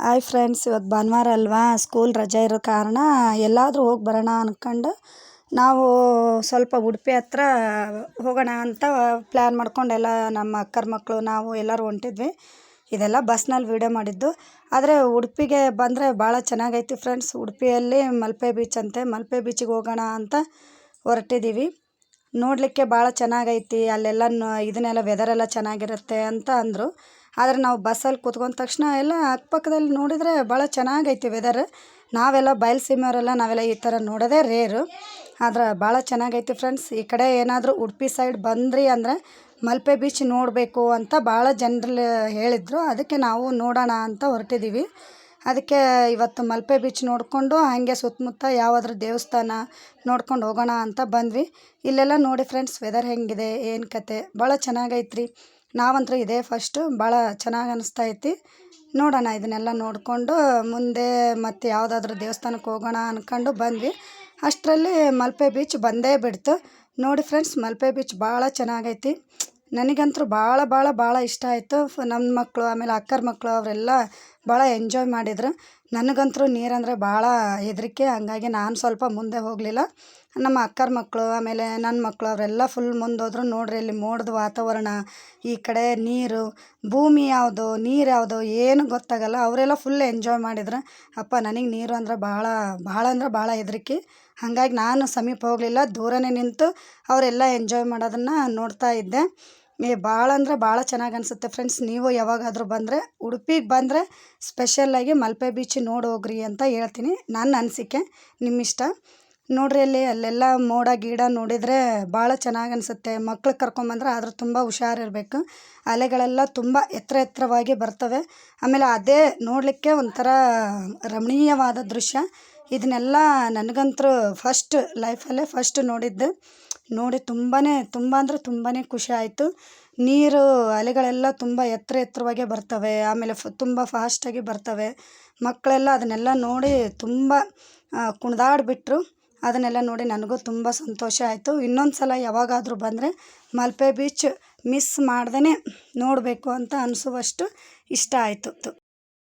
Hi friends ಇವತ್ತು ಭಾನುವಾರ ಅಲ್ವಾ? ಸ್ಕೂಲ್ ರಜೆ ಇರೋ ಕಾರಣ ಎಲ್ಲಾದರೂ ಹೋಗಿ ಬರೋಣ ಅಂದ್ಕೊಂಡು ನಾವು ಸ್ವಲ್ಪ ಉಡುಪಿ ಹತ್ರ ಹೋಗೋಣ ಅಂತ ಪ್ಲ್ಯಾನ್ ಮಾಡ್ಕೊಂಡು ಎಲ್ಲ ನಮ್ಮ ಅಕ್ಕರ ಮಕ್ಕಳು ನಾವು ಎಲ್ಲರೂ ಹೊಂಟಿದ್ವಿ. ಇದೆಲ್ಲ ಬಸ್ನಲ್ಲಿ ವೀಡಿಯೋ ಮಾಡಿದ್ದು. ಆದರೆ ಉಡುಪಿಗೆ ಬಂದರೆ ಭಾಳ ಚೆನ್ನಾಗೈತಿ ಫ್ರೆಂಡ್ಸ್ ಉಡುಪಿಯಲ್ಲಿ ಮಲ್ಪೆ ಬೀಚ್ ಅಂತೆ. ಮಲ್ಪೆ ಬೀಚಿಗೆ ಹೋಗೋಣ ಅಂತ ಹೊರಟಿದ್ದೀವಿ ನೋಡಲಿಕ್ಕೆ ಭಾಳ ಚೆನ್ನಾಗೈತಿ. ಅಲ್ಲೆಲ್ಲ ಇದನ್ನೆಲ್ಲ ವೆದರೆಲ್ಲ ಚೆನ್ನಾಗಿರುತ್ತೆ ಅಂತ ಅಂದರು. ಆದರೆ ನಾವು ಬಸ್ಸಲ್ಲಿ ಕೂತ್ಕೊಂಡ ತಕ್ಷಣ ಎಲ್ಲ ಅಕ್ಕಪಕ್ಕದಲ್ಲಿ ನೋಡಿದರೆ ಭಾಳ ಚೆನ್ನಾಗೈತೆ ವೆದರ್ ನಾವೆಲ್ಲ ಬಯಲುಸೀಮೆಯವರೆಲ್ಲ ನಾವೆಲ್ಲ ಈ ಥರ ನೋಡೋದೇ ರೇರು ಆದ್ರೆ ಭಾಳ ಚೆನ್ನಾಗೈತೆ ಫ್ರೆಂಡ್ಸ್ ಈ ಕಡೆ ಏನಾದರೂ ಉಡುಪಿ ಸೈಡ್ ಬಂದ್ರಿ ಅಂದರೆ ಮಲ್ಪೆ ಬೀಚ್ ನೋಡಬೇಕು ಅಂತ ಭಾಳ ಜನರಲ್ಲಿ ಹೇಳಿದರು. ಅದಕ್ಕೆ ನಾವು ನೋಡೋಣ ಅಂತ ಹೊರಟಿದ್ದೀವಿ ಅದಕ್ಕೆ ಇವತ್ತು ಮಲ್ಪೆ ಬೀಚ್ ನೋಡಿಕೊಂಡು ಹಾಗೆ ಸುತ್ತಮುತ್ತ ಯಾವಾದರೂ ದೇವಸ್ಥಾನ ನೋಡ್ಕೊಂಡು ಹೋಗೋಣ ಅಂತ ಬಂದ್ವಿ. ಇಲ್ಲೆಲ್ಲ ನೋಡಿ ಫ್ರೆಂಡ್ಸ್ ವೆದರ್ ಹೆಂಗಿದೆ, ಏನು ಕತೆ? ಭಾಳ ಚೆನ್ನಾಗೈತ್ರಿ. ನಾವಂತೂ ಇದೇ ಫಸ್ಟು ಭಾಳ ಚೆನ್ನಾಗಿ ಅನಿಸ್ತೈತಿ ನೋಡೋಣ ಇದನ್ನೆಲ್ಲ ನೋಡಿಕೊಂಡು ಮುಂದೆ ಮತ್ತು ಯಾವುದಾದ್ರೂ ದೇವಸ್ಥಾನಕ್ಕೆ ಹೋಗೋಣ ಅಂದ್ಕೊಂಡು ಬಂದ್ವಿ. ಅಷ್ಟರಲ್ಲಿ ಮಲ್ಪೆ ಬೀಚ್ ಬಂದೇ ಬಿಡ್ತು. ನೋಡಿ ಫ್ರೆಂಡ್ಸ್ ಮಲ್ಪೆ ಬೀಚ್ ಭಾಳ ಚೆನ್ನಾಗೈತಿ ನನಗಂತೂ ಭಾಳ ಭಾಳ ಭಾಳ ಇಷ್ಟ ಆಯಿತು. ನಮ್ಮ ಮಕ್ಕಳು ಆಮೇಲೆ ಅಕ್ಕರ ಮಕ್ಕಳು ಅವರೆಲ್ಲ ಭಾಳ ಎಂಜಾಯ್ ಮಾಡಿದ್ರು. ನನಗಂತೂ ನೀರಂದರೆ ಭಾಳ ಹೆದರಿಕೆ. ಹಂಗಾಗಿ ನಾನು ಸ್ವಲ್ಪ ಮುಂದೆ ಹೋಗಲಿಲ್ಲ. ನಮ್ಮ ಅಕ್ಕರ ಮಕ್ಕಳು ಆಮೇಲೆ ನನ್ನ ಮಕ್ಕಳು ಅವರೆಲ್ಲ ಫುಲ್ ಮುಂದೆ ಹೋದ್ರು ನೋಡ್ರಿ ಇಲ್ಲಿ ಮೋಡದ ವಾತಾವರಣ, ಈ ಕಡೆ ನೀರು, ಭೂಮಿ ಯಾವುದು, ನೀರು ಯಾವುದು, ಏನು ಗೊತ್ತಾಗಲ್ಲ. ಅವರೆಲ್ಲ ಫುಲ್ ಎಂಜಾಯ್ ಮಾಡಿದ್ರು. ಅಪ್ಪ, ನನಗೆ ನೀರು ಅಂದ್ರೆ ಭಾಳ ಭಾಳ ಅಂದ್ರೆ ಭಾಳ ಹೆದರಿಕೆ. ಹಾಗಾಗಿ ನಾನು ಸಮೀಪ ಹೋಗಲಿಲ್ಲ. ದೂರನೇ ನಿಂತು ಅವರೆಲ್ಲ ಎಂಜಾಯ್ ಮಾಡೋದನ್ನು ನೋಡ್ತಾ ಇದ್ದೆ. ಏ ಭಾಳ ಅಂದ್ರೆ ಭಾಳ ಚೆನ್ನಾಗಿ ಅನಿಸುತ್ತೆ ಫ್ರೆಂಡ್ಸ್ ನೀವು ಯಾವಾಗಾದರೂ ಬಂದರೆ, ಉಡುಪಿಗೆ ಬಂದರೆ ಸ್ಪೆಷಲ್ಲಾಗಿ ಮಲ್ಪೆ ಬೀಚ್ ನೋಡಿ ಹೋಗ್ರಿ ಅಂತ ಹೇಳ್ತೀನಿ. ನನ್ನ ಅನಿಸಿಕೆ, ನಿಮ್ಮಿಷ್ಟ. ನೋಡ್ರಿ ಅಲ್ಲಿ, ಅಲ್ಲೆಲ್ಲ ಮೋಡ ಗೀಡ ನೋಡಿದರೆ ಭಾಳ ಚೆನ್ನಾಗಿ ಅನಿಸುತ್ತೆ. ಮಕ್ಳು ಕರ್ಕೊಂಬಂದ್ರೆ ಆದರೂ ತುಂಬ ಹುಷಾರಿರಬೇಕು ಅಲೆಗಳೆಲ್ಲ ತುಂಬ ಎತ್ತರ ಎತ್ತರವಾಗಿ ಬರ್ತವೆ. ಆಮೇಲೆ ಅದೇ ನೋಡಲಿಕ್ಕೆ ಒಂಥರ ರಮಣೀಯವಾದ ದೃಶ್ಯ. ಇದನ್ನೆಲ್ಲ ನನಗಂತೂ ಫಸ್ಟ್ ಲೈಫಲ್ಲೇ ಫಸ್ಟ್ ನೋಡಿದ್ದು. ನೋಡಿ ತುಂಬಾ ತುಂಬ ಅಂದರೆ ತುಂಬಾ ಖುಷಿ ಆಯಿತು. ನೀರು, ಅಲೆಗಳೆಲ್ಲ ತುಂಬ ಎತ್ತರ ಎತ್ತರವಾಗೇ ಬರ್ತವೆ, ಆಮೇಲೆ ಫ್, ತುಂಬ ಫಾಸ್ಟಾಗಿ ಬರ್ತವೆ. ಮಕ್ಕಳೆಲ್ಲ ಅದನ್ನೆಲ್ಲ ನೋಡಿ ತುಂಬ ಕುಣಿದಾಡ್ಬಿಟ್ರು. ಅದನ್ನೆಲ್ಲ ನೋಡಿ ನನಗೂ ತುಂಬ ಸಂತೋಷ ಆಯಿತು. ಇನ್ನೊಂದು ಸಲ ಯಾವಾಗಾದರೂ ಬಂದರೆ ಮಲ್ಪೆ ಬೀಚ್ ಮಿಸ್ ಮಾಡ್ದೇ ನೋಡಬೇಕು ಅಂತ ಅನಿಸುವಷ್ಟು ಇಷ್ಟ ಆಯಿತು.